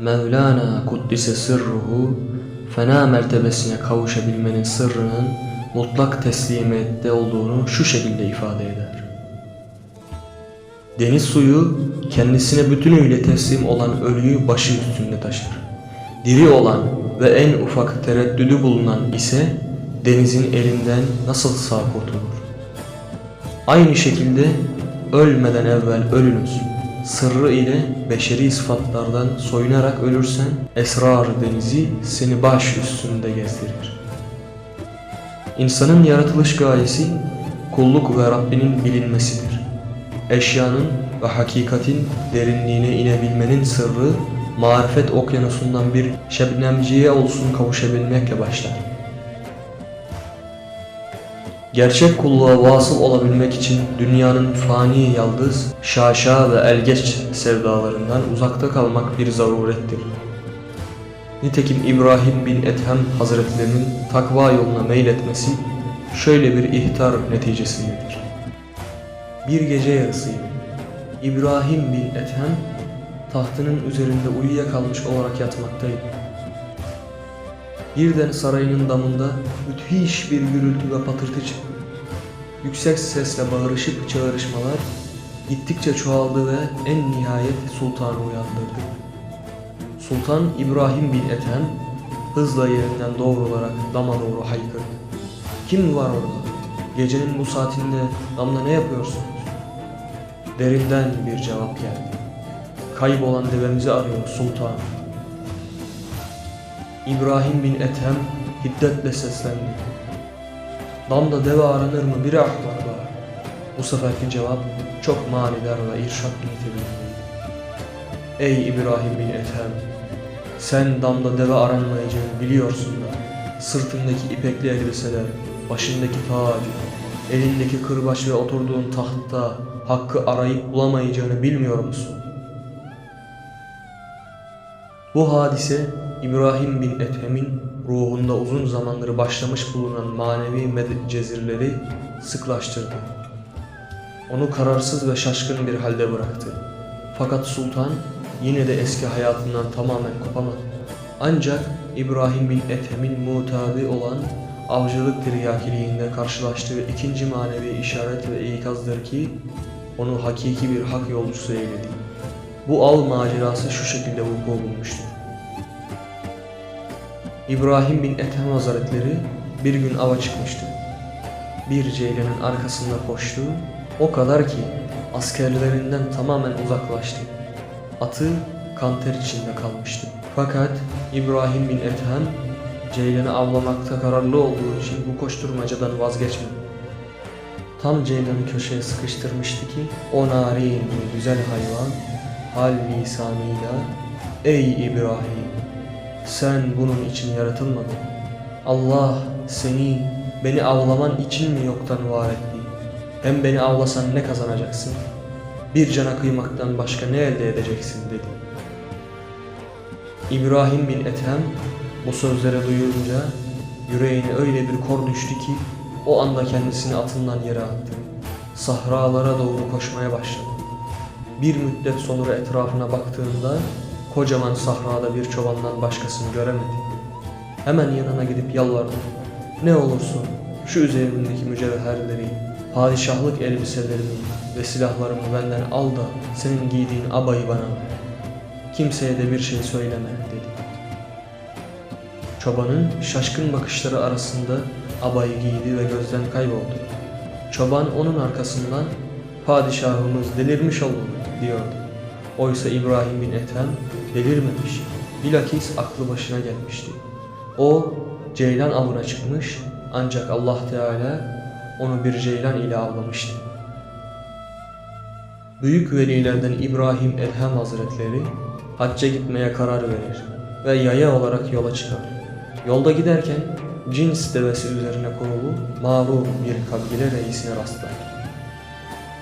Mevlana Kuddise sırruhu fena mertebesine kavuşabilmenin sırrının mutlak teslimiyette olduğunu şu şekilde ifade eder. Deniz suyu kendisine bütünüyle teslim olan ölüyü başı üstünde taşır. Diri olan ve en ufak tereddüdü bulunan ise denizin elinden nasıl sağ kurtulur? Aynı şekilde ölmeden evvel ölünüz. Sırrı ile beşeri sıfatlardan soyunarak ölürsen esrar denizi seni baş üstünde gezdirir. İnsanın yaratılış gayesi kulluk ve Rabbinin bilinmesidir. Eşyanın ve hakikatin derinliğine inebilmenin sırrı marifet okyanusundan bir şebnemciye olsun kavuşabilmekle başlar. Gerçek kulluğa vasıl olabilmek için dünyanın fani yaldız, şaşa ve elgeç sevdalarından uzakta kalmak bir zarurettir. Nitekim İbrahim bin Ethem Hazretlerinin takva yoluna meyletmesi şöyle bir ihtar neticesindedir. Bir gece yarısıydı. İbrahim bin Ethem tahtının üzerinde uyuyakalmış olarak yatmaktaydı. Birden sarayının damında müthiş bir gürültü ve patırtı çıktı. Yüksek sesle bağırışıp çağrışmalar gittikçe çoğaldı ve en nihayet sultanı uyandırdı. Sultan İbrahim bin Ethem hızla yerinden doğrularak dama doğru haykırdı. Kim var orada? Gecenin bu saatinde damda ne yapıyorsunuz? Derinden bir cevap geldi. Kaybolan devemizi arıyor sultan. İbrahim bin Ethem hiddetle seslendi. Damda deve aranır mı bir ahlar var. Bu seferki cevap çok manidar ve irşat niteliğindeydi. Ey İbrahim bin Ethem! Sen damda deve aranmayacağını biliyorsun da sırtındaki ipekli elbiseler, başındaki tac, elindeki kırbaç ve oturduğun tahtta hakkı arayıp bulamayacağını bilmiyor musun? Bu hadise İbrahim bin Ethem'in ruhunda uzun zamandır başlamış bulunan manevi medcezirleri sıklaştırdı. Onu kararsız ve şaşkın bir halde bıraktı. Fakat sultan yine de eski hayatından tamamen kopamadı. Ancak İbrahim bin Ethem'in mutabi olan avcılık tiryakiliğinde karşılaştığı ikinci manevi işaret ve ikazdır ki onu hakiki bir hak yolcusu eyledi. Bu av macerası şu şekilde vuku bulmuştur. İbrahim bin Ethem Hazretleri bir gün ava çıkmıştı. Bir ceylanın arkasında koştu, o kadar ki askerlerinden tamamen uzaklaştı. Atı kanter içinde kalmıştı. Fakat İbrahim bin Ethem ceylanı avlamakta kararlı olduğu için bu koşturmacadan vazgeçmedi. Tam ceylanı köşeye sıkıştırmıştı ki o narin güzel hayvan hal lisanıyla Ey İbrahim sen bunun için yaratılmadın. Allah seni beni avlaman için mi yoktan var etti? Hem beni avlasan ne kazanacaksın? Bir cana kıymaktan başka ne elde edeceksin dedi. İbrahim bin Ethem bu sözleri duyunca yüreğine öyle bir kor düştü ki o anda kendisini atından yere attı. Sahralara doğru koşmaya başladı. Bir müddet sonra etrafına baktığında kocaman sahrada bir çobandan başkasını göremedi. Hemen yanına gidip yalvardı. Ne olursun şu üzerimdeki mücevherleri, padişahlık elbiselerimi ve silahlarımı benden al da senin giydiğin abayı bana ver. Kimseye de bir şey söyleme dedi. Çobanın şaşkın bakışları arasında abayı giydi ve gözden kayboldu. Çoban onun arkasından padişahımız delirmiş olmalı diyordu. Oysa İbrahim bin Ethem delirmemiş, bilakis aklı başına gelmişti. O ceylan avına çıkmış ancak Allah Teala onu bir ceylan ile avlamıştı. Büyük velilerden İbrahim Ethem Hazretleri hacca gitmeye karar verir ve yaya olarak yola çıkar. Yolda giderken cins devesi üzerine kurulu mağrur bir kabile reisine rastlar.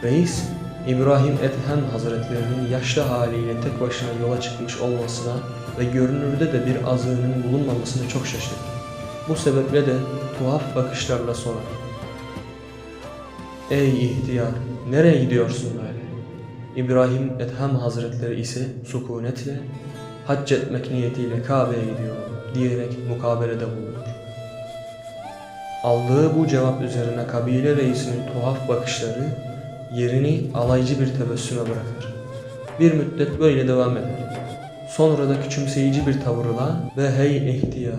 Reis İbrahim Ethem Hazretlerinin yaşlı haliyle tek başına yola çıkmış olmasına ve görünürde de bir azığının bulunmamasına çok şaşırır. Bu sebeple de tuhaf bakışlarla sorar. Ey ihtiyar, nereye gidiyorsun böyle? İbrahim Ethem Hazretleri ise sükunetle, hac etmek niyetiyle Kabe'ye gidiyorum diyerek mukabelede bulunur. Aldığı bu cevap üzerine kabile reisinin tuhaf bakışları yerini alaycı bir tebessüme bırakır. Bir müddet böyle devam eder. Sonra da küçümseyici bir tavırla ve hey ihtiyar,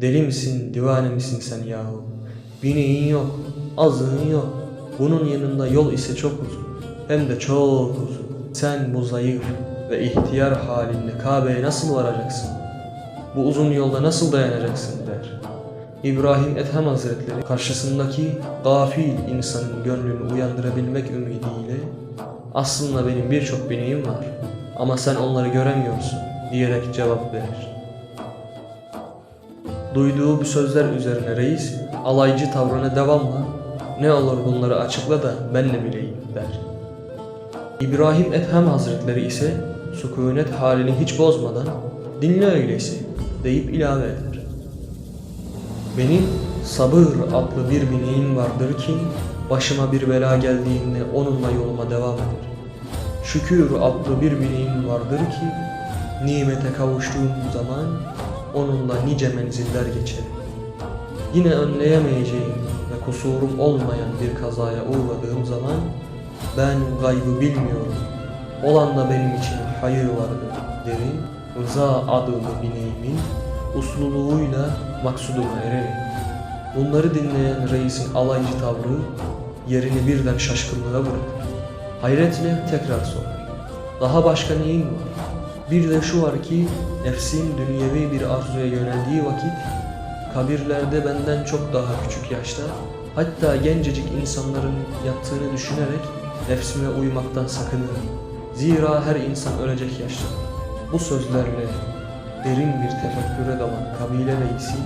deli misin, divane misin sen yahu? Bineğin yok, azığın yok. Bunun yanında yol ise çok uzun, hem de çok uzun. Sen bu zayıf ve ihtiyar halinde Kabe'ye nasıl varacaksın? Bu uzun yolda nasıl dayanacaksın der. İbrahim Ethem Hazretleri karşısındaki gafil insanın gönlünü uyandırabilmek ümidiyle aslında benim birçok bineğim var ama sen onları göremiyorsun diyerek cevap verir. Duyduğu bu sözler üzerine reis alaycı tavrına devamla ne olur bunları açıkla da ben de bileyim der. İbrahim Ethem Hazretleri ise sükunet halini hiç bozmadan dinle öyleyse deyip ilave eder. Benim sabır adlı bir bineğim vardır ki başıma bir bela geldiğinde onunla yoluma devam eder. Şükür adlı bir bineğim vardır ki nimete kavuştuğum zaman onunla nice menziller geçerim. Yine önleyemeyeceğim ve kusurum olmayan bir kazaya uğradığım zaman ben gaybı bilmiyorum. Olan da benim için hayır vardır derim. Rıza adlı bineğimin usluluğuyla maksuduma ererim. Bunları dinleyen reisin alaycı tavrı yerini birden şaşkınlığa bırakır. Hayretle tekrar sorar. Daha başka neyin var? Bir de şu var ki nefsin dünyevi bir arzuya yöneldiği vakit kabirlerde benden çok daha küçük yaşta hatta gencecik insanların yattığını düşünerek nefsime uymaktan sakınırım. Zira her insan ölecek yaşta. Bu sözlerle derin bir tefekküre dalan kabile reisi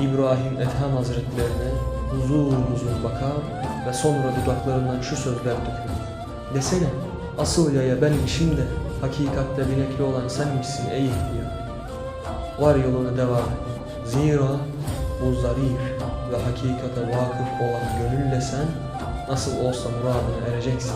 İbrahim Ethem Hazretlerine uzun uzun bakar ve sonra dudaklarından şu sözler dökülür. Desene asıl yaya benmişim de hakikatte binekli olan senmişsin ey ihtiyar. Var yoluna devam et. Zira bu zarif ve hakikate vakıf olan gönülle sen nasıl olsa muradına ereceksin.